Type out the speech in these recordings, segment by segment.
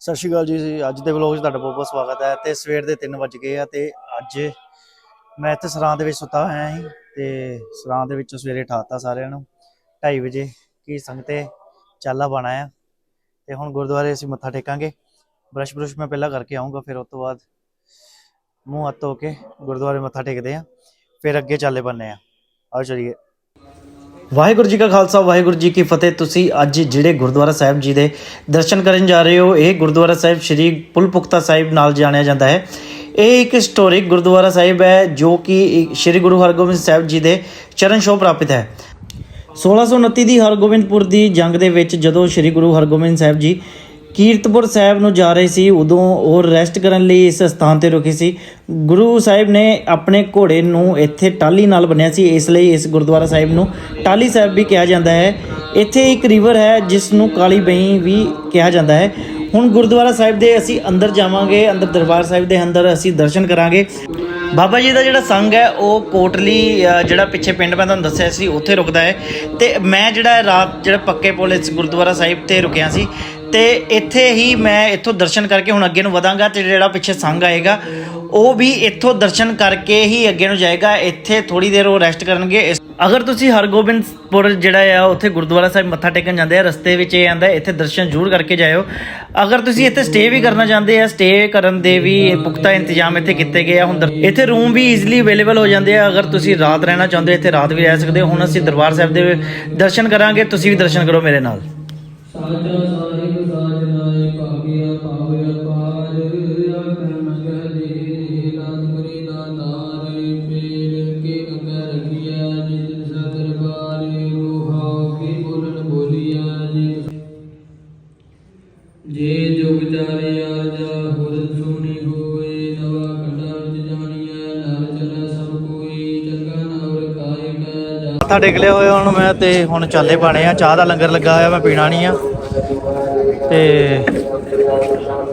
ਸਤਿ ਸ਼੍ਰੀ ਅਕਾਲ ਜੀ, ਅੱਜ ਦੇ ਵਲੌਗ 'ਚ ਤੁਹਾਡਾ ਬਹੁਤ ਬਹੁਤ ਸਵਾਗਤ ਹੈ ਤੇ ਸਵੇਰ ਦੇ 3 ਵਜ ਗਏ ਆ ਤੇ ਅੱਜ ਮੈਂ ਇੱਥੇ ਸਰਾਂ ਦੇ ਵਿੱਚ ਸੁੱਤਾ ਹੋਇਆ ਸੀ ਤੇ ਸਰਾਂ ਦੇ ਵਿੱਚੋਂ ਸਵੇਰੇ ਠਾਤਾ ਸਾਰਿਆਂ ਨੂੰ 2:30 ਵਜੇ, ਕੀ ਸੰਗਤੇ ਚਾਲਾ ਬਣਾ ਆ। ਤੇ ਹੁਣ ਗੁਰਦੁਆਰੇ ਅਸੀਂ ਮੱਥਾ ਟੇਕਾਂਗੇ। ਬ੍ਰਸ਼ ਬ੍ਰਸ਼ ਮੈਂ ਪਹਿਲਾਂ ਕਰਕੇ ਆਉਂਗਾ ਫਿਰ ਉਸ ਤੋਂ ਬਾਅਦ ਮੂੰਹ ਹੱਥ ਧੋ ਕੇ ਗੁਰਦੁਆਰੇ ਮੱਥਾ ਟੇਕਦੇ ਆ, ਫਿਰ ਅੱਗੇ ਚਾਲੇ ਬੰਨੇ ਆ। ਆਓ ਚਲੀਏ। ਵਾਹਿਗੁਰੂ ਜੀ ਕਾ ਖਾਲਸਾ, ਵਾਹਿਗੁਰੂ ਜੀ ਕੀ ਫਤਿਹ। ਤੁਸੀਂ ਅੱਜ ਜਿਹੜੇ ਗੁਰਦੁਆਰਾ ਸਾਹਿਬ ਜੀ ਦੇ ਦਰਸ਼ਨ ਕਰਨ ਜਾ ਰਹੇ ਹੋ, ਇਹ ਗੁਰਦੁਆਰਾ ਸਾਹਿਬ ਸ੍ਰੀ ਪੁਲਪੁਖਤਾ ਸਾਹਿਬ ਨਾਲ ਜਾਣਿਆ ਜਾਂਦਾ ਹੈ। ਇਹ ਇੱਕ ਹਿਸਟੋਰਿਕ ਗੁਰਦੁਆਰਾ ਸਾਹਿਬ ਹੈ, ਜੋ ਕਿ ਸ੍ਰੀ ਗੁਰੂ ਹਰਗੋਬਿੰਦ ਸਾਹਿਬ ਜੀ ਦੇ ਚਰਨ ਛੋਹ ਪ੍ਰਾਪਿਤ ਹੈ। 1629 ਦੀ ਹਰਗੋਬਿੰਦਪੁਰ ਦੀ ਜੰਗ ਦੇ ਵਿੱਚ ਜਦੋਂ ਸ੍ਰੀ ਗੁਰੂ ਹਰਗੋਬਿੰਦ ਸਾਹਿਬ ਜੀ ਕੀਰਤਪੁਰ ਸਾਹਿਬ ਨੂੰ ਜਾ ਰਹੇ ਸੀ, ਉਦੋਂ ਉਹ ਰੈਸਟ ਕਰਨ ਲਈ ਇਸ ਸਥਾਨ ਤੇ ਰੁਕੇ ਸੀ। ਗੁਰੂ ਸਾਹਿਬ ਨੇ ਆਪਣੇ ਘੋੜੇ ਨੂੰ ਇੱਥੇ ਟਾਲੀ ਨਾਲ ਬੰਨਿਆ ਸੀ, ਇਸ ਲਈ ਇਸ ਗੁਰਦੁਆਰਾ ਸਾਹਿਬ ਨੂੰ ਟਾਲੀ ਸਾਹਿਬ ਵੀ ਕਿਹਾ ਜਾਂਦਾ ਹੈ। ਇੱਥੇ ਇੱਕ ਰਿਵਰ ਹੈ ਜਿਸ ਨੂੰ ਕਾਲੀ ਬਈ ਵੀ ਕਿਹਾ ਜਾਂਦਾ ਹੈ। ਹੁਣ ਗੁਰਦੁਆਰਾ ਸਾਹਿਬ ਦੇ ਅਸੀਂ ਅੰਦਰ ਜਾਵਾਂਗੇ, ਅੰਦਰ ਦਰਬਾਰ ਸਾਹਿਬ ਦੇ ਅੰਦਰ ਅਸੀਂ ਦਰਸ਼ਨ ਕਰਾਂਗੇ। ਬਾਬਾ ਜੀ ਦਾ ਜਿਹੜਾ ਸੰਘ ਹੈ, ਉਹ ਕੋਟਲੀ ਜਿਹੜਾ ਪਿੱਛੇ ਪਿੰਡ ਮੈਂ ਤੁਹਾਨੂੰ ਦੱਸਿਆ ਸੀ, ਉੱਥੇ ਰੁਕਦਾ ਹੈ। ਤੇ ਮੈਂ ਜਿਹੜਾ ਰਾਤ ਜਿਹੜਾ ਪੱਕੇ ਪੁਲ ਇਸ ਗੁਰਦੁਆਰਾ ਸਾਹਿਬ ਤੇ ਰੁਕਿਆ ਸੀ ਤੇ ਇੱਥੇ ਹੀ ਮੈਂ ਇੱਥੋਂ ਦਰਸ਼ਨ ਕਰਕੇ ਹੁਣ ਅੱਗੇ ਨੂੰ ਵਧਾਂਗਾ ਤੇ ਜਿਹੜਾ ਪਿੱਛੇ ਸੰਘ ਆਏਗਾ, ਉਹ ਵੀ ਇੱਥੋਂ ਦਰਸ਼ਨ ਕਰਕੇ ਹੀ ਅੱਗੇ ਨੂੰ ਜਾਏਗਾ। ਇੱਥੇ ਥੋੜੀ ਦੇਰ ਉਹ ਰੈਸਟ ਕਰਨਗੇ। ਇਸ- ਅਗਰ ਤੁਸੀਂ ਹਰਗੋਬਿੰਦਪੁਰ ਜਿਹੜਾ ਆ, ਉੱਥੇ ਗੁਰਦੁਆਰਾ ਸਾਹਿਬ ਮੱਥਾ ਟੇਕਣ ਜਾਂਦੇ ਆ, ਰਸਤੇ ਵਿੱਚ ਇਹ ਆਂਦਾ, ਇੱਥੇ ਦਰਸ਼ਨ ਜ਼ਰੂਰ ਕਰਕੇ ਜਾਇਓ। ਅਗਰ ਤੁਸੀਂ ਇੱਥੇ ਸਟੇ ਵੀ ਕਰਨਾ ਚਾਹੁੰਦੇ ਆ ਸਟੇ ਕਰਨ ਦੇ ਵੀ ਪੁਖਤਾ ਇੰਤਜ਼ਾਮ ਇੱਥੇ ਕੀਤੇ ਗਏ ਆ, ਹੁਣ ਦਰ- ਇੱਥੇ ਰੂਮ ਵੀ ਈਜ਼ੀਲੀ ਅਵੇਲੇਬਲ ਹੋ ਜਾਂਦੇ ਆ। ਅਗਰ ਤੁਸੀਂ ਰਾਤ ਰਹਿਣਾ ਚਾਹੁੰਦੇ ਹੋ, ਇੱਥੇ ਰਾਤ ਵੀ ਰਹਿ ਸਕਦੇ ਹੋ। ਹੁਣ ਅਸੀਂ ਦਰਬਾਰ ਸਾਹਿਬ ਦੇ ਦਰਸ਼ਨ ਕਰਾਂਗੇ, ਤੁਸੀਂ ਵੀ ਦਰਸ਼ਨ ਕਰੋ ਮੇਰੇ ਨਾਲ। ਸਾਜਾ ਸਾਹਿਬ ਸਾਜਨਾਏ ਭਾਗਿਆ ਪਾਵਿਆ ਪਾਰ ਆਖਰ ਮੰਗਲ ਦੇ ਦਾਤ ਕਰੀ ਦਾਤਾਰ ਪੇਲ ਕੇ ਗੰਗਾ ਰਖਿਆ, ਜਿਤ ਸਦਰ ਬਾਰ ਰੋਹਾ, ਕੇ ਬੋਲਣ ਬੋਲਿਆ, ਜਿਤ ਜੇ ਜੁਗ ਚਾਰਿਆ, ਜਾ ਹੁਰ ਸੁਣੀ ਹੋਏ ਨਵਾ ਕੰਡਾ ਵਿੱਚ ਜਾਣੀਐ ਨਰ ਚਲਾ ਸਭ ਕੋਈ, ਚੰਗਾ ਨਾਵਰ ਕਾਇਕਾ ਜਾ ਮੱਥਾ ਟੇਕ ਲਿਆ ਹੋਇਆ ਹੁਣ ਮੈਂ ਤੇ ਹੁਣ ਚਾਲੇ ਪਾਣੇ ਆ। ਚਾਹ ਦਾ ਲੰਗਰ ਲੱਗਾ ਹੋਇਆ, ਮੈਂ ਪੀਣਾ ਨਹੀਂ ਆ। ਤੇ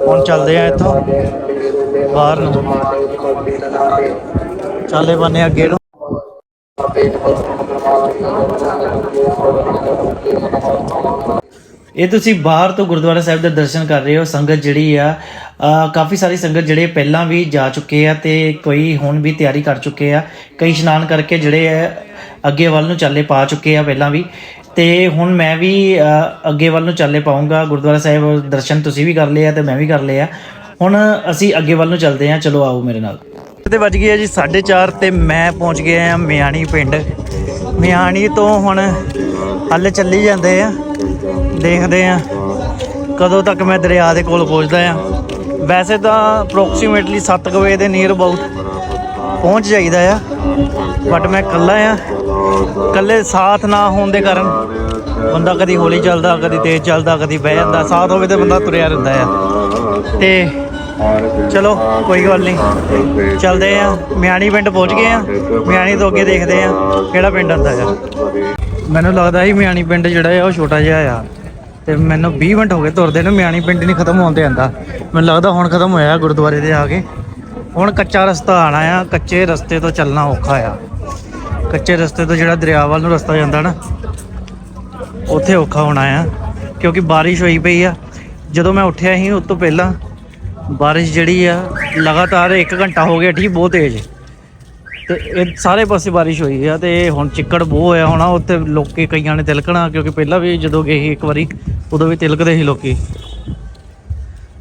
ਹੁਣ ਚੱਲਦੇ ਆ ਇੱਥੋਂ ਬਾਹਰ ਨੂੰ। ਚਾਲੇ ਪਾਣੇ ਅੱਗੇ ਨੂੰ। ਇਹ ਤੁਸੀਂ ਬਾਹਰ ਤੋਂ ਗੁਰਦੁਆਰਾ ਸਾਹਿਬ ਦੇ ਦਰਸ਼ਨ ਕਰ ਰਹੇ ਹੋ, ਸੰਗਤ ਜਿਹੜੀ ਆ ਕਾਫੀ ਸਾਰੀ ਸੰਗਤ ਜਿਹੜੇ ਪਹਿਲਾਂ ਵੀ ਜਾ ਚੁੱਕੇ ਆ ਤੇ ਕੋਈ ਹੁਣ ਵੀ ਤਿਆਰੀ ਕਰ ਚੁੱਕੇ ਆ। ਕਈ ਇਸ਼ਨਾਨ ਕਰਕੇ ਜਿਹੜੇ ਆ, ਅੱਗੇ ਵੱਲ ਨੂੰ ਚਾਲੇ ਪਾ ਚੁੱਕੇ ਆ ਪਹਿਲਾਂ ਵੀ। ਤੇ ਹੁਣ ਮੈਂ ਵੀ ਅੱਗੇ ਵੱਲ ਨੂੰ ਚਾਲੇ ਪਾਉਂਗਾ ਗੁਰਦੁਆਰਾ ਸਾਹਿਬ ਦਰਸ਼ਨ ਤੁਸੀਂ ਵੀ ਕਰ ਲਏ ਆ ਤੇ ਮੈਂ ਵੀ ਕਰ ਲਏ ਆ। ਹੁਣ ਅਸੀਂ ਅੱਗੇ ਵੱਲ ਨੂੰ ਚੱਲਦੇ ਆ। ਚਲੋ ਆਓ ਮੇਰੇ ਨਾਲ। ਤੇ ਵੱਜ ਗਏ ਆ ਜੀ 4:30 ਤੇ ਮੈਂ ਪਹੁੰਚ ਗਿਆ ਆ ਮਿਆਣੀ ਪਿੰਡ। ਮਿਆਣੀ ਤੋਂ ਹੁਣ ਹੱਲ ਚੱਲੀ ਜਾਂਦੇ ਆ। ਦੇਖਦੇ ਆ ਕਦੋਂ ਤੱਕ ਮੈਂ ਦਰਿਆ ਦੇ ਕੋਲ ਪਹੁੰਚਦਾ ਆ। ਵੈਸੇ ਤਾਂ ਅਪਰੋਕਸੀਮੇਟਲੀ 7 ਵਜੇ ਦੇ ਨੀਅਰ ਅਬਾਊਟ ਪਹੁੰਚ ਜਾਈਦਾ ਆ। ਬਟ ਮੈਂ ਇਕੱਲਾ ਆ। ਇਕੱਲੇ ਸਾਥ ਨਾ ਹੋਣ ਦੇ ਕਾਰਨ ਬੰਦਾ ਕਦੀ ਹੌਲੀ ਚੱਲਦਾ, ਕਦੀ ਤੇਜ਼ ਚੱਲਦਾ, ਕਦੀ ਬਹਿ ਜਾਂਦਾ। ਸਾਥ ਹੋਵੇ ਤੇ ਬੰਦਾ ਤੁਰਿਆ ਰਹਿੰਦਾ ਆ। ਤੇ ਚਲੋ, ਕੋਈ ਗੱਲ ਨਹੀਂ। ਚੱਲਦੇ ਆ। ਮਿਆਣੀ ਪਿੰਡ ਪਹੁੰਚ ਗਏ ਆ। ਮਿਆਣੀ ਤੋਂ ਅੱਗੇ ਦੇਖਦੇ ਆ ਕਿਹੜਾ ਪਿੰਡ ਆਉਂਦਾ ਆ। ਮੈਨੂੰ ਲੱਗਦਾ ਸੀ ਮਿਆਣੀ ਪਿੰਡ ਜਿਹੜਾ ਆ, ਉਹ ਛੋਟਾ ਜਿਹਾ ਆ। ਤੇ ਮੈਨੂੰ 20 ਮਿੰਟ ਹੋ ਗਏ ਤੁਰਦੇ ਨੂੰ, ਮਿਆਣੀ ਪਿੰਡ ਨਹੀਂ ਖਤਮ ਹੋਣ ਤੇ ਆਂਦਾ। ਮੈਨੂੰ ਲੱਗਦਾ ਹੁਣ ਖਤਮ ਹੋਇਆ ਗੁਰਦੁਆਰੇ ਦੇ ਆ ਕੇ। ਹੁਣ ਕੱਚਾ ਰਸਤਾ ਆਣਾ ਆ, ਕੱਚੇ ਰਸਤੇ ਤੋਂ ਚੱਲਣਾ ਔਖਾ ਆ। ਕੱਚੇ ਰਸਤੇ ਤੋਂ ਜਿਹੜਾ ਦਰਿਆ ਵੱਲ ਨੂੰ ਰਸਤਾ ਜਾਂਦਾ ਨਾ, ਉੱਥੇ ਔਖਾ ਹੋਣਾ ਆ, ਕਿਉਂਕਿ ਬਾਰਿਸ਼ ਹੋਈ ਪਈ ਆ। ਜਦੋਂ ਮੈਂ ਉੱਠਿਆ ਸੀ, ਉਸ ਤੋਂ ਪਹਿਲਾਂ ਬਾਰਿਸ਼ ਜਿਹੜੀ ਆ, ਲਗਾਤਾਰ 1 ਘੰਟਾ ਹੋ ਗਿਆ ਠੀਕ ਬਹੁਤ ਤੇਜ਼। ਤੇ ਇਹ ਸਾਰੇ ਪਾਸੇ ਬਾਰਿਸ਼ ਹੋਈ ਆ ਤੇ ਹੁਣ ਚਿੱਕੜ ਬਹੁਤ ਹੋਇਆ ਹੋਣਾ, ਉੱਥੇ ਲੋਕੀ ਕਈਆਂ ਨੇ ਤਿਲਕਣਾ, ਕਿਉਂਕਿ ਪਹਿਲਾਂ ਵੀ ਜਦੋਂ ਗਏ ਸੀ ਇੱਕ ਵਾਰੀ, ਉਦੋਂ ਵੀ ਤਿਲਕਦੇ ਸੀ ਲੋਕੀ।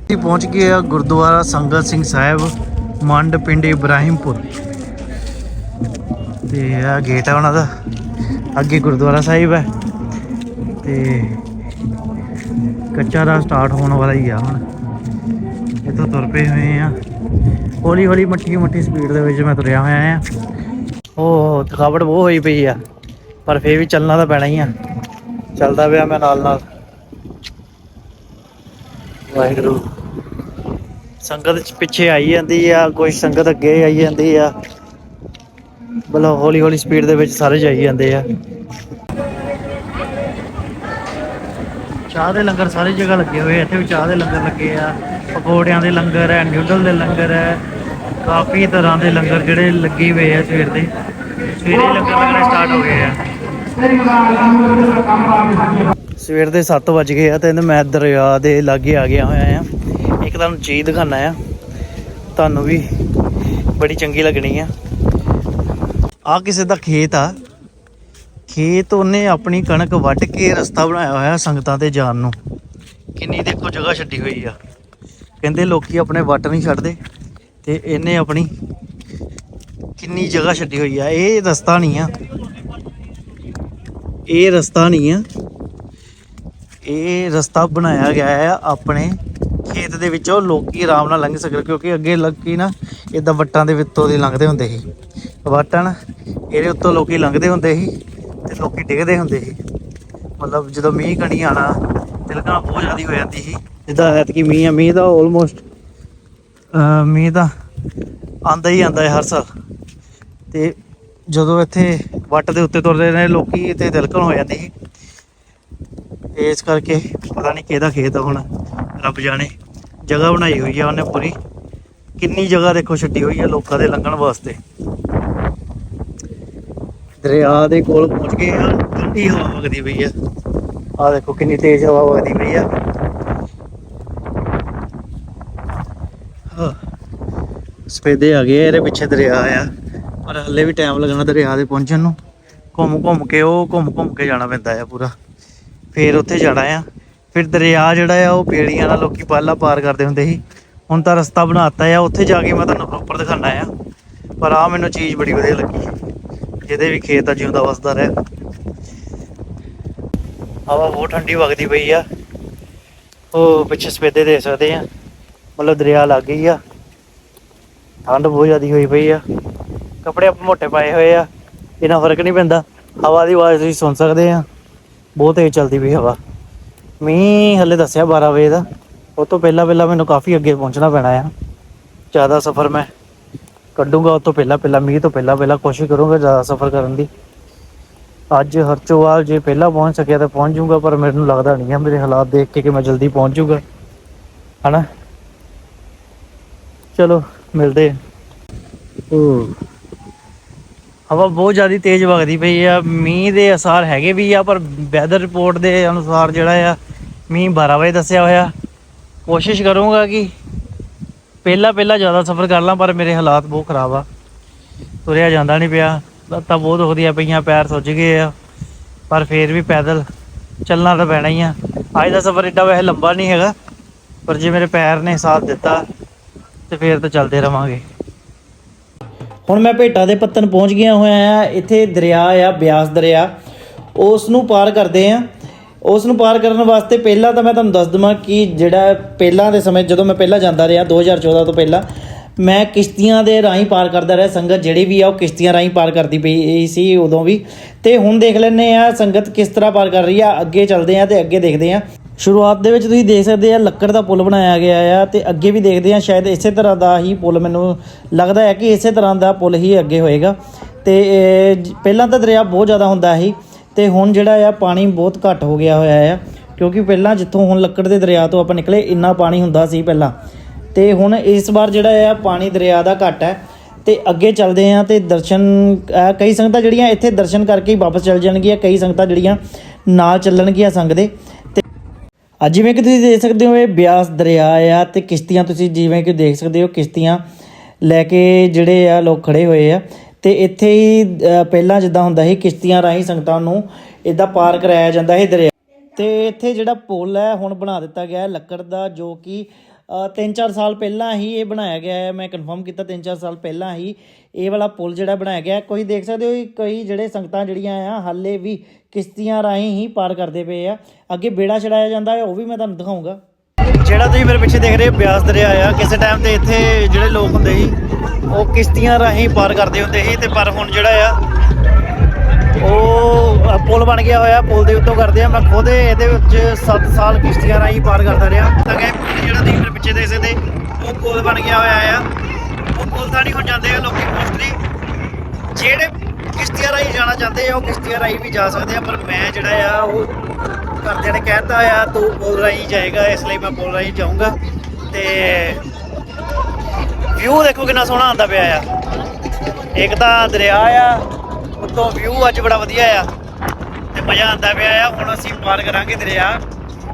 ਅਸੀਂ ਪਹੁੰਚ ਗਏ ਆ ਗੁਰਦੁਆਰਾ ਸੰਗਤ ਸਿੰਘ ਸਾਹਿਬ, ਮੰਡ ਪਿੰਡ ਇਬਰਾਹਿਮਪੁਰ। ਤੇ ਆ ਗੇਟ ਆ ਉਹਨਾਂ ਦਾ। ਅੱਗੇ ਗੁਰਦੁਆਰਾ ਸਾਹਿਬ ਹੈ। ਤੇ ਕੱਚਾ ਦਾ ਸਟਾਰਟ ਹੋਣ ਵਾਲਾ ਹੀ ਆ ਹੁਣ। ਇੱਥੋਂ ਤੁਰ ਪਏ ਹੋਏ ਆ। ਹੌਲੀ ਹੌਲੀ ਮੱਠੀ ਮੱਠੀ ਸਪੀਡ ਦੇ ਵਿੱਚ ਮੈਂ ਤੁਰਿਆ ਹੋਇਆ ਆ। ਉਹ ਥਕਾਵਟ ਬਹੁਤ ਹੋਈ ਪਈ ਆ। ਪਰ ਫੇਰ ਵੀ ਚੱਲਣਾ ਤਾਂ ਪੈਣਾ ਹੀ ਆ। ਚੱਲਦਾ ਪਿਆ ਮੈਂ ਨਾਲ ਨਾਲ। ਵਾਹਿਗੁਰੂ। ਸੰਗਤ ਪਿੱਛੇ ਆਈ ਜਾਂਦੀ ਆ, ਕੋਈ ਸੰਗਤ ਅੱਗੇ ਆਈ ਜਾਂਦੀ ਆ। ਮਤਲਬ ਹੌਲੀ ਹੌਲੀ ਸਪੀਡ ਦੇ ਵਿੱਚ ਸਾਰੇ ਜਾਈ ਜਾਂਦੇ ਆ। ਚਾਹ ਦੇ ਲੰਗਰ ਸਾਰੀ ਜਗ੍ਹਾ ਲੱਗੇ ਹੋਏ ਆ, ਇੱਥੇ ਵੀ ਚਾਹ ਦੇ ਲੰਗਰ ਲੱਗੇ ਆ। ਪਕੌੜਿਆਂ ਦੇ ਲੰਗਰ ਹੈ ਨਿਊਡਲ ਦੇ ਲੰਗਰ ਹੈ, ਕਾਫੀ ਤਰ੍ਹਾਂ ਦੇ ਲੰਗਰ ਜਿਹੜੇ ਲੱਗੇ ਹੋਏ ਆ ਸਵੇਰ ਦੇ। ਸਵੇਰੇ ਲੰਗਰ ਲੱਗਣੇ ਸਟਾਰਟ ਹੋ ਗਏ ਆ। ਸਵੇਰ ਦੇ 7 ਵਜ ਗਏ ਆ ਤੇ ਮੈਂ ਦਰਿਆ ਦੇ ਲਾਗੇ ਆ ਗਿਆ ਹੋਇਆ ਆ। ਇੱਕ ਤੁਹਾਨੂੰ ਚੀਜ਼ ਦਿਖਾਣਾ ਆ। ਤੁਹਾਨੂੰ ਵੀ ਬੜੀ ਚੰਗੀ ਲੱਗਣੀ ਆ। ਆ ਕਿਸੇ ਦਾ ਖੇਤ ਆ। ਖੇਤ ਉਹਨੇ ਆਪਣੀ ਕਣਕ ਵੱਢ ਕੇ ਰਸਤਾ ਬਣਾਇਆ ਹੋਇਆ ਸੰਗਤਾਂ ਤੇ ਜਾਣ ਨੂੰ। ਕਿੰਨੀ ਦੇਖੋ ਜਗ੍ਹਾ ਛੱਡੀ ਹੋਈ ਆ। ਕਹਿੰਦੇ ਲੋਕੀ ਆਪਣੇ ਵੱਟ ਨਹੀਂ ਛੱਡਦੇ ਤੇ ਇਹਨੇ ਆਪਣੀ ਕਿੰਨੀ ਜਗ੍ਹਾ ਛੱਡੀ ਹੋਈ ਆ। ਇਹ ਰਸਤਾ ਨਹੀਂ ਆ। ਇਹ ਰਸਤਾ ਨਹੀਂ ਆ। ਇਹ ਰਸਤਾ ਬਣਾਇਆ ਗਿਆ ਹੈ ਆਪਣੇ ਖੇਤ ਦੇ ਵਿੱਚੋਂ। ਲੋਕੀ ਆਰਾਮ ਨਾਲ ਲੰਘ ਸਕਣ ਕਿਉਂਕਿ ਅੱਗੇ ਲੋਕੀ ਨਾ ਇਦਾਂ ਵੱਟਾਂ ਦੇ ਵਿੱਚੋਂ ਦੀ ਲੰਘਦੇ ਹੁੰਦੇ ਸੀ। ਵੱਟਾਂ ਇਹਦੇ ਉੱਤੋਂ ਲੋਕੀ ਲੰਘਦੇ ਹੁੰਦੇ ਸੀ ਤੇ ਲੋਕੀ ਡਿੱਗਦੇ ਹੁੰਦੇ ਸੀ। ਮਤਲਬ ਜਦੋਂ ਮੀਂਹ ਕਣੀ ਆਣਾ ਤਿਲਕਣਾ ਬਹੁਤ ਜ਼ਿਆਦਾ ਹੋ ਜਾਂਦੀ ਸੀ। ਜਿੱਦਾਂ ਐਤਕੀ ਮੀਂਹ ਆ, ਮੀਂਹ ਦਾ ਆਲਮੋਸਟ ਮੀਂਹ ਦਾ ਆਂਦਾ ਹੀ ਆਂਦਾ ਹੈ ਹਰ ਸਾਲ। ਤੇ ਜਦੋਂ ਇੱਥੇ ਵੱਟ ਦੇ ਉੱਤੇ ਤੁਰਦੇ ਨੇ ਲੋਕੀ ਇੱਥੇ ਤਿਲਕਣ ਹੋ ਜਾਂਦੀ ਸੀ। ਇਸ ਕਰਕੇ ਪਤਾ ਨਹੀਂ ਕਿਹਦਾ ਖੇਤ ਹੁਣ, ਰੱਬ ਜਾਣੇ। ਜਗ੍ਹਾ ਬਣਾਈ ਹੋਈ ਆ ਉਹਨੇ ਪੂਰੀ। ਕਿੰਨੀ ਜਗ੍ਹਾ ਦੇਖੋ ਛੱਡੀ ਹੋਈ ਆ ਲੋਕਾਂ ਦੇ ਲੰਘਣ ਵਾਸਤੇ। ਦਰਿਆ ਦੇ ਕੋਲ ਪਹੁੰਚ ਗਏ ਆ। ਠੰਡੀ ਹਵਾ ਵਗਦੀ ਪਈ ਆ। ਆ ਦੇਖੋ ਕਿੰਨੀ ਤੇਜ਼ ਹਵਾ ਵਗਦੀ ਪਈ ਆ। ਹਾਂ। ਸਫੇਦੇ ਆ ਗਏ ਇਹਦੇ ਪਿੱਛੇ ਦਰਿਆ ਆ। ਪਰ ਹੱਲੇ ਵੀ ਟਾਈਮ ਲੱਗਣਾ ਦਰਿਆ ਦੇ ਪਹੁੰਚਣ ਨੂੰ। ਘੁੰਮ ਘੁੰਮ ਕੇ ਉਹ ਘੁੰਮ ਘੁੰਮ ਕੇ ਜਾਣਾ ਪੈਂਦਾ ਆ ਪੂਰਾ। ਫੇਰ ਉੱਥੇ ਜਾਣਾ ਆ। ਫਿਰ ਦਰਿਆ ਜਿਹੜਾ ਆ, ਉਹ ਪੇੜੀਆਂ ਨਾਲ ਲੋਕੀ ਪਹਿਲਾਂ ਪਾਰ ਕਰਦੇ ਹੁੰਦੇ ਸੀ। ਹੁਣ ਤਾਂ ਰਸਤਾ ਬਣਾਤਾ ਆ। ਉੱਥੇ ਜਾ ਕੇ ਮੈਂ ਤੁਹਾਨੂੰ ਪ੍ਰੋਪਰ ਦਿਖਾਣਾ ਆ। ਪਰ ਆ ਮੈਨੂੰ ਚੀਜ਼ ਬੜੀ ਵਧੀਆ ਲੱਗੀ। ਜਿਹਦੇ ਵੀ ਖੇਤ ਆ, ਜਿਉਂਦਾ ਵਸਦਾ ਰਹੇ। ਹਵਾ ਬਹੁਤ ਠੰਡੀ ਵਗਦੀ ਪਈ ਆ। ਉਹ ਪਿੱਛੇ ਸਪੇਦੇ ਦੇ ਸਕਦੇ ਆ। ਮਤਲਬ ਦਰਿਆ ਲੱਗ ਗਈ ਆ। ਠੰਡ ਬਹੁਤ ਜ਼ਿਆਦੀ ਹੋਈ ਪਈ ਆ। ਕੱਪੜੇ ਆਪਾਂ ਮੋਟੇ ਪਾਏ ਹੋਏ ਆ। ਇਹਨਾਂ ਫ਼ਰਕ ਨਹੀਂ ਪੈਂਦਾ। ਹਵਾ ਦੀ ਆਵਾਜ਼ ਤੁਸੀਂ ਸੁਣ ਸਕਦੇ ਆ। ਬਹੁਤ ਤੇਜ਼ ਚੱਲਦੀ ਪਈ ਹਵਾ। ਮੀਂਹ ਹਲੇ ਦੱਸਿਆ 12 ਵਜੇ ਦਾ। ਉਹ ਤੋਂ ਪਹਿਲਾਂ ਪਹਿਲਾਂ ਮੈਨੂੰ ਕਾਫੀ ਅੱਗੇ ਪਹੁੰਚਣਾ ਪੈਣਾ ਆ। ਜ਼ਿਆਦਾ ਸਫ਼ਰ ਮੈਂ ਕੱਢੂੰਗਾ ਉਹ ਤੋਂ ਪਹਿਲਾਂ ਪਹਿਲਾਂ ਮੀਂਹ ਤੋਂ ਪਹਿਲਾਂ ਪਹਿਲਾਂ ਕੋਸ਼ਿਸ਼ ਕਰੂੰਗਾ ਜ਼ਿਆਦਾ ਸਫ਼ਰ ਕਰਨ ਦੀ। ਅੱਜ ਹਰਚੋਵਾਲ ਜੇ ਪਹਿਲਾਂ ਪਹੁੰਚ ਸਕਿਆ ਤਾਂ ਪਹੁੰਚ ਜਾਊਂਗਾ ਪਰ ਮੈਨੂੰ ਲੱਗਦਾ ਨਹੀਂ ਆ ਮੇਰੇ ਹਾਲਾਤ ਦੇਖ ਕੇ ਕਿ ਮੈਂ ਜਲਦੀ ਪਹੁੰਚ ਜਾਊਂਗਾ। ਹਨਾ? ਚਲੋ ਮਿਲਦੇ ਹਵਾ ਬਹੁਤ ਜ਼ਿਆਦਾ ਤੇਜ਼ ਵਗਦੀ ਪਈ ਆ ਮੀਂਹ ਦੇ ਅਸਾਰ ਹੈਗੇ ਵੀ ਆ ਪਰ ਵੈਦਰ ਰਿਪੋਰਟ ਦੇ ਅਨੁਸਾਰ ਜਿਹੜਾ ਆ ਮੀਂਹ 12 ਵਜੇ ਦੱਸਿਆ ਹੋਇਆ। ਕੋਸ਼ਿਸ਼ ਕਰੂੰਗਾ ਕਿ ਪਹਿਲਾਂ ਪਹਿਲਾਂ ਜ਼ਿਆਦਾ ਸਫ਼ਰ ਕਰ ਲਾਂ, ਪਰ ਮੇਰੇ ਹਾਲਾਤ ਬਹੁਤ ਖਰਾਬ ਆ। ਤੁਰਿਆ ਜਾਂਦਾ ਨਹੀਂ ਪਿਆ, ਲੱਤਾਂ ਬਹੁਤ ਦੁਖਦੀਆਂ ਪਈਆਂ, ਪੈਰ ਸੁੱਜ ਗਏ ਆ। ਪਰ ਫੇਰ ਵੀ ਪੈਦਲ ਚੱਲਣਾ ਤਾਂ ਪੈਣਾ ਹੀ ਆ। ਅੱਜ ਦਾ ਸਫ਼ਰ ਇੱਡਾ ਵੈਸੇ ਲੰਬਾ ਨਹੀਂ ਹੈਗਾ, ਪਰ ਜੇ ਮੇਰੇ ਪੈਰ ਨੇ ਸਾਥ ਦਿੱਤਾ, ਤੇ ਫੇਰ ਤਾਂ ਚੱਲਦੇ ਰਵਾਂਗੇ। ਹੁਣ ਮੈਂ ਭੇਟਾ ਦੇ ਪੱਤਨ ਪਹੁੰਚ ਗਿਆ ਹੋਇਆ ਆ, ਇੱਥੇ ਦਰਿਆ ਆ, ਬਿਆਸ ਦਰਿਆ। ਉਸ ਨੂੰ ਪਾਰ ਕਰਦੇ ਆ। ਉਸ ਨੂੰ ਪਾਰ ਕਰਨ ਵਾਸਤੇ ਪਹਿਲਾਂ ਤਾਂ ਮੈਂ ਤੁਹਾਨੂੰ ਦੱਸ ਦਵਾਂ ਕਿ ਜਿਹੜਾ ਪਹਿਲਾਂ ਦੇ ਸਮੇਂ ਜਦੋਂ ਮੈਂ ਪਹਿਲਾਂ ਜਾਂਦਾ ਰਿਹਾ 2014 ਤੋਂ ਪਹਿਲਾਂ, ਮੈਂ ਕਿਸ਼ਤੀਆਂ ਦੇ ਰਾਹੀਂ ਪਾਰ ਕਰਦਾ ਰਿਹਾ। ਸੰਗਤ ਜਿਹੜੀ ਵੀ ਆ, ਉਹ ਕਿਸ਼ਤੀਆਂ ਰਾਹੀਂ ਪਾਰ ਕਰਦੀ ਪਈ ਸੀ ਉਦੋਂ ਵੀ। ਤੇ ਹੁਣ ਦੇਖ ਲੈਂਦੇ ਆ, ਸੰਗਤ ਕਿਸ ਤਰ੍ਹਾਂ ਪਾਰ ਕਰ ਰਹੀ ਆ, ਅੱਗੇ ਚੱਲਦੇ ਆ ਤੇ ਅੱਗੇ ਦੇਖਦੇ ਆ। ਸ਼ੁਰੂਆਤ ਦੇ ਵਿੱਚ ਤੁਸੀਂ ਦੇਖ ਸਕਦੇ ਆ, ਲੱਕੜ ਦਾ ਪੁਲ ਬਣਾਇਆ ਗਿਆ ਆ ਤੇ ਅੱਗੇ ਵੀ ਦੇਖਦੇ ਆ, ਸ਼ਾਇਦ ਇਸੇ ਤਰ੍ਹਾਂ ਦਾ ਹੀ ਪੁਲ ਮੈਨੂੰ ਲੱਗਦਾ ਹੈ ਕਿ ਇਸੇ ਤਰ੍ਹਾਂ ਦਾ ਪੁਲ ਹੀ ਅੱਗੇ ਹੋਏਗਾ। ਤੇ ਪਹਿਲਾਂ ਤਾਂ ਦਰਿਆ ਬਹੁਤ ਜ਼ਿਆਦਾ ਹੁੰਦਾ ਸੀ। ਤੇ ਹੁਣ ਜਿਹੜਾ ਆ, ਪਾਣੀ ਬਹੁਤ ਘੱਟ ਹੋ ਗਿਆ ਹੋਇਆ ਆ, ਕਿਉਂਕਿ ਪਹਿਲਾਂ ਜਿੱਥੋਂ ਹੁਣ ਲੱਕੜ ਦੇ ਦਰਿਆ ਤੋਂ ਆਪਾਂ ਨਿਕਲੇ, ਇੰਨਾ ਪਾਣੀ ਹੁੰਦਾ ਸੀ ਪਹਿਲਾਂ। ਤੇ ਹੁਣ ਇਸ ਵਾਰ ਜਿਹੜਾ ਆ, ਪਾਣੀ ਦਰਿਆ ਦਾ ਘੱਟ ਹੈ। ਤੇ ਅੱਗੇ ਚੱਲਦੇ ਆ ਤੇ ਦਰਸ਼ਨ ਕਈ ਸੰਗਤਾਂ ਜਿਹੜੀਆਂ ਇੱਥੇ ਦਰਸ਼ਨ ਕਰਕੇ ਹੀ ਵਾਪਸ ਚੱਲ ਜਾਣਗੀਆਂ, ਕਈ ਸੰਗਤਾਂ ਜਿਹੜੀਆਂ ਨਾਲ ਚੱਲਣਗੀਆਂ ਸੰਗ ਦੇ ਤੇ ਅੱਜ ਜਿਵੇਂ ਕਿ ਤੁਸੀਂ ਦੇਖ ਸਕਦੇ ਹੋ, ਇਹ ਬਿਆਸ ਦਰਿਆ ਆ ਤੇ ਕਿਸ਼ਤੀਆਂ ਤੁਸੀਂ ਜਿਵੇਂ ਕਿ ਦੇਖ ਸਕਦੇ ਹੋ, ਕਿਸ਼ਤੀਆਂ ਲੈ ਕੇ ਜਿਹੜੇ ਆ, ਲੋਕ ਖੜੇ ਹੋਏ ਆ। ਤੇ ਇੱਥੇ ਹੀ ਪਹਿਲਾਂ ਜਿੱਦਾਂ ਹੁੰਦਾ ਸੀ, ਕਿਸ਼ਤੀਆਂ ਰਾਹੀਂ ਸੰਗਤਾਂ ਨੂੰ ਇਦਾਂ ਪਾਰ ਕਰਾਇਆ ਜਾਂਦਾ ਸੀ ਦਰਿਆ। ਤੇ ਇੱਥੇ ਜਿਹੜਾ ਪੁਲ ਹੈ, ਹੁਣ ਬਣਾ ਦਿੱਤਾ ਗਿਆ ਹੈ ਲੱਕੜ ਦਾ, ਜੋ ਕਿ 3-4 ਸਾਲ ਪਹਿਲਾਂ ਹੀ ਇਹ ਬਣਾਇਆ ਗਿਆ ਹੈ। ਮੈਂ ਕਨਫਰਮ ਕੀਤਾ 3-4 ਸਾਲ ਪਹਿਲਾਂ ਹੀ ਇਹ ਵਾਲਾ ਪੁਲ ਜਿਹੜਾ ਬਣਾਇਆ ਗਿਆ ਕੋਈ ਦੇਖ ਸਕਦੇ ਹੋ ਕਿ ਕਈ ਜਿਹੜੇ ਸੰਗਤਾਂ ਜਿਹੜੀਆਂ ਆ, ਹਾਲੇ ਵੀ ਕਿਸ਼ਤੀਆਂ ਰਾਹੀਂ ਹੀ ਪਾਰ ਕਰਦੇ ਪਏ ਆ। ਅੱਗੇ ਬੇੜਾ ਚੜਾਇਆ ਜਾਂਦਾ ਹੈ, ਉਹ ਵੀ ਮੈਂ ਤੁਹਾਨੂੰ ਦਿਖਾਉਂਗਾ ਜਿਹੜਾ ਤੁਸੀਂ ਮੇਰੇ ਪਿੱਛੇ ਦੇਖ ਰਹੇ ਹੋ, ਬਿਆਸ ਦਰਿਆ ਆ। ਕਿਸੇ ਟਾਈਮ ਤੇ ਇੱਥੇ ਜਿਹੜੇ ਲੋਕ ਹੁੰਦੇ ਸੀ ਉਹ ਕਿਸ਼ਤੀਆਂ ਰਾਹੀਂ ਪਾਰ ਕਰਦੇ ਹੁੰਦੇ ਸੀ ਤੇ ਪਰ ਹੁਣ ਜਿਹੜਾ ਆ, ਉਹ ਪੁਲ ਬਣ ਗਿਆ ਹੋਇਆ, ਪੁਲ ਦੇ ਉੱਤੋਂ ਕਰਦੇ ਆ। ਮੈਂ ਖੁਦ ਇਹਦੇ ਵਿੱਚ 7 ਸਾਲ ਕਿਸ਼ਤੀਆਂ ਰਾਹੀਂ ਪਾਰ ਕਰਦਾ ਰਿਹਾ। ਤਾਂ ਕਿ ਜਿਹੜਾ ਤੁਸੀਂ ਮੇਰੇ ਪਿੱਛੇ ਦੇਖ ਸਕਦੇ, ਉਹ ਪੁਲ ਬਣ ਗਿਆ ਹੋਇਆ ਆ। ਉਹ ਪੁਲ ਤਾਂ ਨਹੀਂ ਹੁਣ ਜਾਂਦੇ ਆ ਲੋਕੀ ਮੋਸਟਲੀ ਜਿਹੜੇ ਕਿਸ਼ਤੀਆਂ ਰਾਹੀਂ ਜਾਣਾ ਚਾਹੁੰਦੇ ਆ, ਉਹ ਕਿਸ਼ਤੀਆਂ ਰਾਹੀਂ ਵੀ ਜਾ ਸਕਦੇ ਆ, ਪਰ ਮੈਂ ਜਿਹੜਾ ਆ, ਉਹ ਘਰਦਿਆਂ ਨੇ ਕਹਿਤਾ ਆ, ਤੂੰ ਪੁਲ ਰਾਹੀਂ ਜਾਏਗਾ, ਇਸ ਲਈ ਮੈਂ ਪੁਲ ਰਾਹੀਂ ਜਾਊਂਗਾ। ਤੇ ਵਿਊ ਦੇਖੋ ਕਿੰਨਾ ਸੋਹਣਾ ਆਉਂਦਾ ਪਿਆ ਆ। ਇੱਕ ਤਾਂ ਦਰਿਆ ਆ, ਉੱਤੋਂ ਵਿਊ ਅੱਜ ਬੜਾ ਵਧੀਆ ਆ। ਤੇ ਮਜ਼ਾ ਆਉਂਦਾ ਪਿਆ ਆ, ਹੁਣ ਅਸੀਂ ਪਾਰ ਕਰਾਂਗੇ ਦਰਿਆ।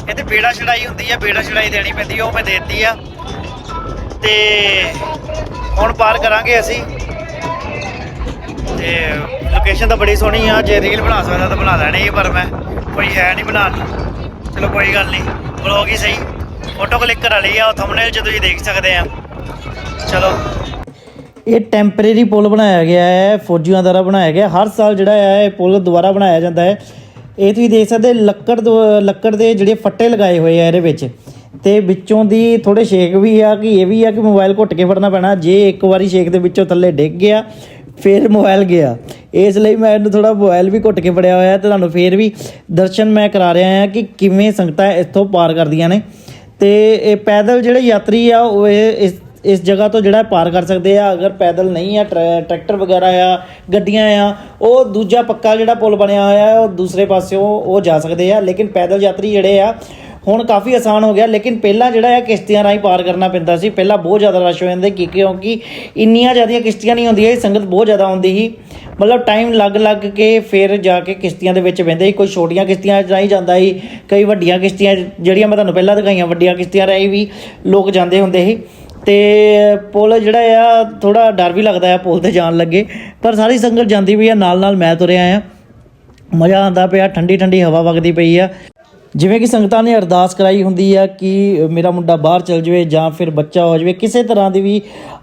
ਇੱਥੇ ਬੇੜਾ ਛੜਾਈ ਹੁੰਦੀ ਆ, ਬੇੜਾ ਛੜਾਈ ਦੇਣੀ ਪੈਂਦੀ, ਉਹ ਮੈਂ ਦੇਤੀ ਆ। ਤੇ ਹੁਣ ਪਾਰ ਕਰਾਂਗੇ ਅਸੀਂ। ਤੇ ਲੋਕੇਸ਼ਨ ਤਾਂ ਬੜੀ ਸੋਹਣੀ ਆ, ਜੇ ਰੀਲ ਬਣਾ ਸਕਦਾ ਤਾਂ ਬਣਾ ਲੈਣੀ ਪਰ ਮੈਂ ਕੋਈ ਹੈ ਨਹੀਂ ਬਣਾਉਣ ਨੂੰ। ਚਲੋ ਕੋਈ ਗੱਲ ਨਹੀਂ ਵਲੌਗ ਹੀ ਸਹੀ। ਫੋਟੋ ਕਲਿੱਕ ਕਰਾ ਲਈ ਆ, ਉਹ ਥੰਬਨੇਲ 'ਚ ਤੁਸੀਂ ਦੇਖ ਸਕਦੇ ਆ। ਚਲੋ। ਇਹ ਟੈਂਪਰੇਰੀ ਪੁਲ ਬਣਾਇਆ ਗਿਆ ਹੈ, ਫੌਜੀਆਂ ਦੁਆਰਾ ਬਣਾਇਆ ਗਿਆ, ਹਰ ਸਾਲ ਜਿਹੜਾ ਹੈ ਇਹ ਪੁਲ ਦੁਬਾਰਾ ਬਣਾਇਆ ਜਾਂਦਾ ਹੈ। ਇਹ ਤੁਸੀਂ ਦੇਖ ਸਕਦੇ ਲੱਕੜ ਦੋ- ਲੱਕੜ ਦੇ ਜਿਹੜੇ ਫੱਟੇ ਲਗਾਏ ਹੋਏ ਆ ਇਹਦੇ ਵਿੱਚ। ਤੇ ਵਿੱਚੋਂ ਦੀ ਥੋੜੇ ਸ਼ੇਕ ਵੀ ਆ ਕਿ ਇਹ ਵੀ ਆ ਕਿ ਮੋਬਾਈਲ ਘੁੱਟ ਕੇ ਫੜਨਾ ਪੈਣਾ। ਜੇ ਇੱਕ ਵਾਰੀ ਸ਼ੇਕ ਦੇ ਵਿੱਚੋਂ ਥੱਲੇ ਡਿੱਗ ਗਿਆ, ਫਿਰ ਮੋਬਾਈਲ ਗਿਆ। ਇਸ ਲਈ ਮੈਂ ਇਹਨੂੰ ਥੋੜਾ ਮੋਬਾਈਲ ਵੀ ਘੁੱਟ ਕੇ ਫੜਿਆ ਹੋਇਆ ਤੇ ਤੁਹਾਨੂੰ ਫੇਰ ਵੀ ਦਰਸ਼ਨ ਮੈਂ ਕਰਾ ਰਿਹਾ ਹਾਂ ਕਿ ਕਿਵੇਂ ਸੰਗਤਾਂ ਇੱਥੋਂ ਪਾਰ ਕਰਦੀਆਂ ਨੇ। ਤੇ ਇਹ ਪੈਦਲ ਜਿਹੜੇ ਯਾਤਰੀ ਆ, ਉਹ ਇਹ ਇਸ ਇਸ ਜਗ੍ਹਾ ਤੋਂ ਜਿਹੜਾ ਪਾਰ ਕਰ ਸਕਦੇ ਆ, ਅਗਰ ਪੈਦਲ ਨਹੀਂ ਆ, ਟਰੈ- ਟਰੈਕਟਰ ਵਗੈਰਾ ਆ, ਗੱਡੀਆਂ ਆ, ਉਹ ਦੂਜਾ ਪੱਕਾ ਜਿਹੜਾ ਪੁਲ ਬਣਿਆ ਹੋਇਆ ਹੈ ਉਹ ਦੂਸਰੇ ਪਾਸਿਓਂ ਉਹ ਜਾ ਸਕਦੇ ਆ, ਲੇਕਿਨ ਪੈਦਲ ਯਾਤਰੀ ਜਿਹੜੇ ਆ, ਹੁਣ ਕਾਫੀ ਆਸਾਨ ਹੋ ਗਿਆ, ਲੇਕਿਨ ਪਹਿਲਾਂ ਜਿਹੜਾ ਆ, ਕਿਸ਼ਤੀਆਂ ਰਾਹੀਂ ਪਾਰ ਕਰਨਾ ਪੈਂਦਾ ਸੀ, ਪਹਿਲਾਂ ਬਹੁਤ ਜ਼ਿਆਦਾ ਰਸ਼ ਹੋ ਜਾਂਦੇ, ਕਿ ਕਿਉਂਕਿ ਇੰਨੀਆਂ ਜ਼ਿਆਦੀਆਂ ਕਿਸ਼ਤੀਆਂ ਨਹੀਂ ਹੁੰਦੀਆਂ ਸੀ, ਸੰਗਤ ਬਹੁਤ ਜ਼ਿਆਦਾ ਆਉਂਦੀ ਸੀ, ਮਤਲਬ ਟਾਈਮ ਲੱਗ ਲੱਗ ਕੇ ਫਿਰ ਜਾ ਕੇ ਕਿਸ਼ਤੀਆਂ ਦੇ ਵਿੱਚ ਬਹਿੰਦੇ ਸੀ, ਕੋਈ ਛੋਟੀਆਂ ਕਿਸ਼ਤੀਆਂ ਰਾਹੀਂ ਜਾਂਦਾ ਸੀ, ਕਈ ਵੱਡੀਆਂ ਕਿਸ਼ਤੀਆਂ ਜਿਹੜੀਆਂ ਮੈਂ ਤੁਹਾਨੂੰ ਪਹਿਲਾਂ ਦਿਖਾਈਆਂ, ਵੱਡੀਆਂ ਕਿਸ਼ਤੀਆਂ ਰਾਹੀਂ ਵੀ ਲੋਕ ਜਾਂਦੇ ਹੁੰਦੇ ਸੀ। ਤੇ ਪੁਲ ਜਿਹੜਾ ਆ ਥੋੜਾ ਡਰ ਵੀ ਲੱਗਦਾ ਆ ਪੁਲ ਤੇ ਜਾਣ ਲੱਗੇ। ਪਰ ਸਾਰੀ ਸੰਗਤ ਜਾਂਦੀ ਵੀ ਆ, ਨਾਲ ਨਾਲ ਮੈਂ ਤੁਰਿਆ ਆ। ਮਜ਼ਾ ਆਉਂਦਾ ਪਿਆ, ਠੰਡੀ ਠੰਡੀ ਹਵਾ ਵਗਦੀ ਪਈ ਆ। ਜਿਵੇਂ ਕਿ ਸੰਗਤਾਂ ਨੇ ਅਰਦਾਸ ਕਰਾਈ ਹੁੰਦੀ ਆ ਕਿ ਮੇਰਾ ਮੁੰਡਾ ਬਾਹਰ ਚਲ ਜਾਵੇ ਜਾਂ ਫਿਰ ਬੱਚਾ ਹੋ ਜਾਵੇ, ਕਿਸੇ ਤਰ੍ਹਾਂ ਦੀ ਵੀ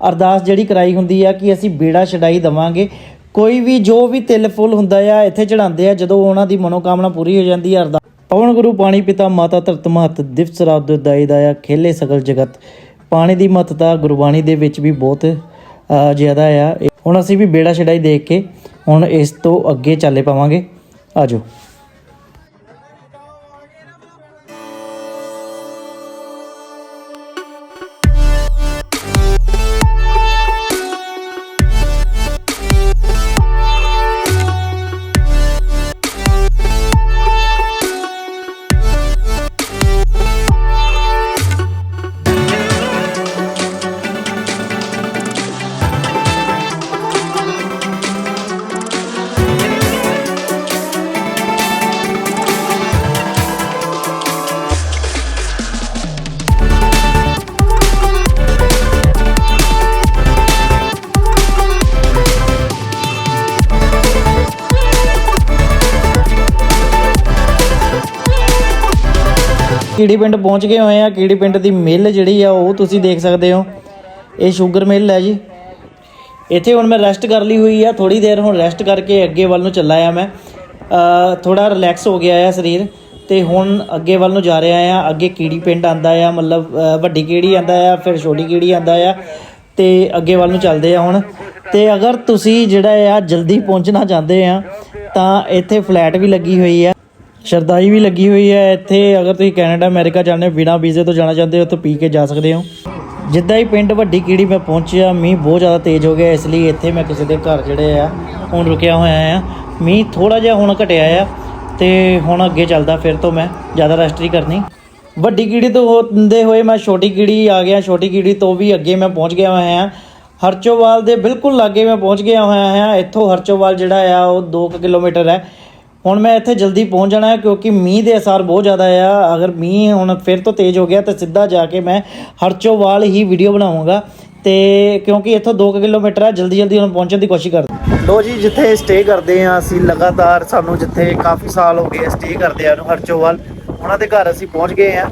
ਅਰਦਾਸ ਜਿਹੜੀ ਕਰਾਈ ਹੁੰਦੀ ਆ ਕਿ ਅਸੀਂ ਬੇੜਾ ਛਡਾਈ ਦਵਾਂਗੇ। ਕੋਈ ਵੀ ਜੋ ਵੀ ਤਿਲ ਫੁੱਲ ਹੁੰਦਾ ਆ, ਇੱਥੇ ਚੜਾਉਂਦੇ ਆ, ਜਦੋਂ ਉਹਨਾਂ ਦੀ ਮਨੋਕਾਮਨਾ ਪੂਰੀ ਹੋ ਜਾਂਦੀ ਆ ਅਰਦਾਸ। ਪਵਨ ਗੁਰੂ, ਪਾਣੀ ਪਿਤਾ, ਮਾਤਾ ਧਰਤ ਮਹਤ, ਦਿਵਸ ਰਾਤ ਦਾਈ ਦਾਇਆ ਖੇਲੇ ਸਗਲ ਜਗਤ। ਪਾਣੀ ਦੀ ਮਹੱਤਤਾ ਗੁਰਬਾਣੀ ਦੇ ਵਿੱਚ ਵੀ ਬਹੁਤ ਜ਼ਿਆਦਾ ਆ। ਹੁਣ ਅਸੀਂ ਵੀ ਬੇੜਾ ਛਡਾਈ ਦੇਖ ਕੇ ਹੁਣ ਇਸ ਤੋਂ ਅੱਗੇ ਚੱਲੇ ਪਾਵਾਂਗੇ। ਆਜੋ। ਕੀੜੀ ਪਿੰਡ ਪਹੁੰਚ ਗਏ ਹੋਏ ਆ, ਕੀੜੀ ਪਿੰਡ ਦੀ ਮਿੱਲ ਜਿਹੜੀ ਆ, ਉਹ ਤੁਸੀਂ ਦੇਖ ਸਕਦੇ ਹੋ। ਇਹ ਸ਼ੂਗਰ ਮਿੱਲ ਹੈ ਜੀ। ਇੱਥੇ ਹੁਣ ਮੈਂ ਰੈਸਟ ਕਰ ਲਈ ਹੋਈ ਆ ਥੋੜੀ ਦੇਰ ਹੁਣ ਰੈਸਟ ਕਰਕੇ ਅੱਗੇ ਵੱਲ ਨੂੰ ਚੱਲਾ ਆ ਮੈਂ। ਥੋੜਾ ਰਿਲੈਕਸ ਹੋ ਗਿਆ ਆ ਸਰੀਰ, ਤੇ ਹੁਣ ਅੱਗੇ ਵੱਲ ਨੂੰ ਜਾ ਰਿਹਾ ਆ। ਅੱਗੇ ਕੀੜੀ ਪਿੰਡ ਆਂਦਾ ਆ, ਮਤਲਬ ਵੱਡੀ ਕੀੜੀ ਆਂਦਾ ਆ, ਫਿਰ ਛੋਟੀ ਕੀੜੀ ਆਂਦਾ ਆ, ਤੇ ਅੱਗੇ ਵੱਲ ਨੂੰ ਚੱਲਦੇ ਆ ਹੁਣ। ਤੇ ਅਗਰ ਤੁਸੀਂ ਜਿਹੜਾ ਆ, ਜਲਦੀ ਪਹੁੰਚਣਾ ਚਾਹੁੰਦੇ ਆ, ਤਾਂ ਇੱਥੇ ਫਲੈਟ ਵੀ ਲੱਗੀ ਹੋਈ ਆ। ਸ਼ਰਦਾਈ ਵੀ ਲੱਗੀ ਹੋਈ ਹੈ। ਇੱਥੇ ਅਗਰ ਤੁਸੀਂ ਕੈਨੇਡਾ ਅਮਰੀਕਾ ਜਾਣੇ ਹੋ, ਬਿਨਾਂ ਵੀਜ਼ੇ ਤੋਂ ਜਾਣਾ ਚਾਹੁੰਦੇ ਹੋ ਤਾਂ ਪੀ ਕੇ ਜਾ ਸਕਦੇ ਹੋ। ਜਿੱਦਾਂ ਹੀ ਪਿੰਡ ਵੱਡੀ ਕੀੜੀ ਮੈਂ ਪਹੁੰਚਿਆ ਮੀਂਹ ਬਹੁਤ ਜ਼ਿਆਦਾ ਤੇਜ਼ ਹੋ ਗਿਆ ਇਸ ਲਈ ਇੱਥੇ ਮੈਂ ਕਿਸੇ ਦੇ ਘਰ ਜਿਹੜੇ ਆ ਹੁਣ ਰੁਕਿਆ ਹੋਇਆ ਆ। ਮੀਂਹ ਥੋੜਾ ਜਿਹਾ ਹੁਣ ਘਟਿਆ ਆ ਤੇ ਹੁਣ ਅੱਗੇ ਚੱਲਦਾ ਫਿਰ ਤੋਂ ਮੈਂ ਜ਼ਿਆਦਾ ਰੈਸਟ ਨਹੀਂ ਕਰਨੀ। ਵੱਡੀ ਕੀੜੀ ਤੋਂ ਹੁੰਦੇ ਹੋਏ ਮੈਂ ਛੋਟੀ ਕੀੜੀ ਆ ਗਿਆ ਛੋਟੀ ਕੀੜੀ ਤੋਂ ਵੀ ਅੱਗੇ ਮੈਂ ਪਹੁੰਚ ਗਿਆ ਹੋਇਆ ਹਾਂ ਹਰਚੋਵਾਲ ਦੇ ਬਿਲਕੁਲ ਲਾਗੇ ਮੈਂ ਪਹੁੰਚ ਗਿਆ ਹੋਇਆ ਹਾਂ ਇੱਥੋਂ ਹਰਚੋਵਾਲ ਜਿਹੜਾ ਆ ਉਹ 2 ਕਿਲੋਮੀਟਰ ਹੈ। ਹੁਣ ਮੈਂ ਇੱਥੇ ਜਲਦੀ ਪਹੁੰਚ ਜਾਣਾ ਹੈ ਕਿਉਂਕਿ ਮੀਂਹ ਦੇ ਅਸਰ ਬਹੁਤ ਜ਼ਿਆਦਾ ਆ। ਅਗਰ ਮੀਂਹ ਹੁਣ ਫਿਰ ਤੋਂ ਤੇਜ਼ ਹੋ ਗਿਆ ਤਾਂ ਸਿੱਧਾ ਜਾ ਕੇ ਮੈਂ ਹਰਚੋਵਾਲ ਹੀ ਵੀਡੀਓ ਬਣਾਵਾਂਗਾ। ਤੇ ਕਿਉਂਕਿ ਇੱਥੋਂ 2 ਕਿਲੋਮੀਟਰ ਆ, ਜਲਦੀ ਜਲਦੀ ਹੁਣ ਪਹੁੰਚਣ ਦੀ ਕੋਸ਼ਿਸ਼ ਕਰਦੇ ਲੋ ਜੀ, ਜਿੱਥੇ ਸਟੇ ਕਰਦੇ ਆ ਅਸੀਂ ਲਗਾਤਾਰ, ਸਾਨੂੰ ਜਿੱਥੇ ਕਾਫੀ ਸਾਲ ਹੋ ਗਏ ਸਟੇ ਕਰਦੇ ਆ ਨੂੰ ਹਰਚੋਵਾਲ, ਉਹਨਾਂ ਦੇ ਘਰ ਅਸੀਂ ਪਹੁੰਚ ਗਏ ਆ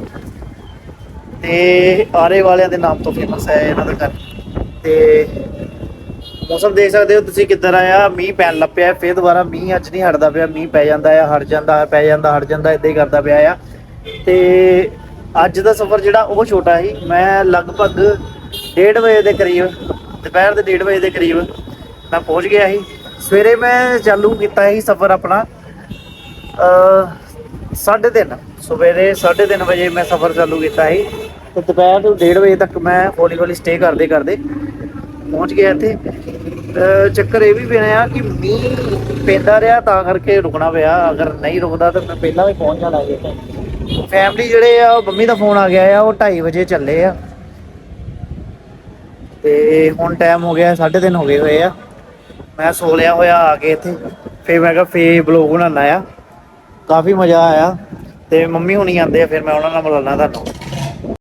ਤੇ ਆਰੇ ਵਾਲਿਆਂ ਦੇ ਨਾਮ ਤੋਂ ਫੇਮਸ ਹੈ ਇਹਨਾਂ ਦਾ ਘਰ। ਤੇ ਮੌਸਮ ਦੇਖ ਸਕਦੇ ਹੋ, ਤੁਸੀਂ ਕਿੱਧਰ ਆਇਆ ਮੀਂਹ ਪੈਣ ਲੱਗ ਪਿਆ ਫੇਰ ਦੁਬਾਰਾ ਮੀਂਹ ਅੱਜ ਨਹੀਂ ਹਟਦਾ ਪਿਆ, ਮੀਂਹ ਪੈ ਜਾਂਦਾ ਆ, ਹਟ ਜਾਂਦਾ, ਪੈ ਜਾਂਦਾ, ਹਟ ਜਾਂਦਾ, ਇਦਾਂ ਹੀ ਕਰਦਾ ਪਿਆ ਆ। ਤੇ ਅੱਜ ਦਾ ਸਫ਼ਰ ਜਿਹੜਾ, ਉਹ ਛੋਟਾ ਸੀ। ਮੈਂ ਲਗਭਗ 1:30 ਵਜੇ ਦੇ ਕਰੀਬ, ਦੁਪਹਿਰ ਦੇ 1:30 ਵਜੇ ਦੇ ਕਰੀਬ ਮੈਂ ਪਹੁੰਚ ਗਿਆ ਸੀ। ਸਵੇਰੇ ਮੈਂ ਚਾਲੂ ਕੀਤਾ ਸੀ ਸਫ਼ਰ ਆਪਣਾ ਅ 3:30 ਸਵੇਰੇ 3:30 ਵਜੇ ਮੈਂ ਸਫ਼ਰ ਚਾਲੂ ਕੀਤਾ ਸੀ। ਤੇ ਦੁਪਹਿਰ ਤੋਂ 1:30 ਵਜੇ ਤੱਕ ਮੈਂ ਹੌਲੀ ਹੌਲੀ ਸਟੇ ਕਰਦੇ ਕਰਦੇ ਪਹੁੰਚ ਗਿਆ ਇੱਥੇ। ਚੱਕਰ ਇਹ ਵੀ ਬਣਿਆ ਕਿ ਮੀਂਹ ਪੈਂਦਾ ਰਿਹਾ ਤਾਂ ਕਰਕੇ ਰੁਕਣਾ ਪਿਆ। ਅਗਰ ਨਹੀਂ ਰੁਕਦਾ ਤਾਂ ਮੈਂ ਪਹਿਲਾਂ ਵੀ ਪਹੁੰਚ ਜਾਣਾ ਸੀ ਇੱਥੇ। ਫੈਮਿਲੀ ਜਿਹੜੇ ਆ, ਉਹ ਮੰਮੀ ਦਾ ਫੋਨ ਆ ਗਿਆ ਆ, ਉਹ 2:30 ਵਜੇ ਚੱਲੇ ਆ। ਤੇ ਹੁਣ ਟਾਈਮ ਹੋ ਗਿਆ 3:30 ਹੋ ਗਏ ਹੋਏ ਆ। ਮੈਂ ਸੋ ਲਿਆ ਹੋਇਆ ਆ ਕੇ ਇੱਥੇ। ਫੇਰ ਮੈਂ ਕਿਹਾ, ਫੇਰ ਬਲੌਗ ਬਣਾਉਣਾ ਆ। ਕਾਫੀ ਮਜ਼ਾ ਆਇਆ। ਤੇ ਮੰਮੀ ਹੁਣੀ ਆਂਦੇ ਆ, ਫਿਰ ਮੈਂ ਉਹਨਾਂ ਨਾਲ ਮਿਲਾਣਾ ਤੁਹਾਨੂੰ।